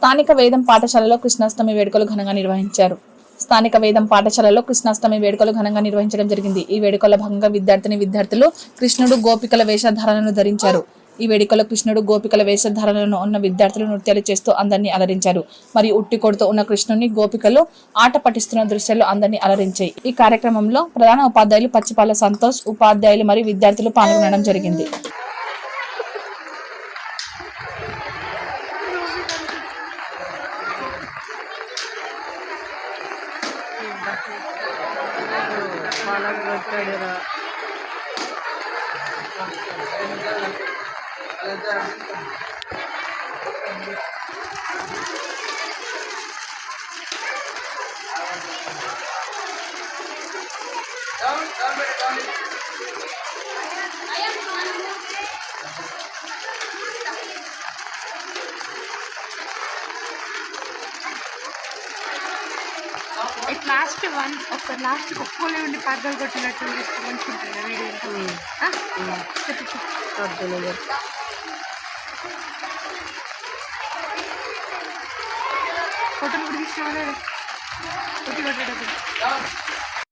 స్థానిక వేదం పాఠశాలలో కృష్ణాష్టమి వేడుకలు ఘనంగా నిర్వహించారు. స్థానిక వేదం పాఠశాలలో కృష్ణాష్టమి వేడుకలు ఘనంగా నిర్వహించడం జరిగింది. ఈ వేడుకల్లో భాగంగా విద్యార్థిని విద్యార్థులు కృష్ణుడు గోపికల వేషధారణను ధరించారు. ఈ వేడుకలో కృష్ణుడు గోపికల వేషధారణలో ఉన్న విద్యార్థులు నృత్యాలు చేస్తూ అందరినీ అలరించారు. మరియు ఉట్టి కొడుతూ ఉన్న కృష్ణుని గోపికలు ఆట పట్టిస్తున్న దృశ్యాలు అందరినీ అలరించాయి. ఈ కార్యక్రమంలో ప్రధాన ఉపాధ్యాయులు పచ్చిపాల సంతోష్ ఉపాధ్యాయులు మరియు విద్యార్థులు పాల్గొనడం జరిగింది. பழம் கொட்டடுறா Down, down, down, down. It last one ఒక లాస్ట్ ఒక్కలే ఉండి పగ్గలు కొట్టినట్టు చేస్తే మంచిగా ఉంటుంది వీడియో ఆ? చెప్పు చెప్పు ఫోటోలు కూడా తీసుకోవాలి కొట్టి కొట్టేటప్పుడు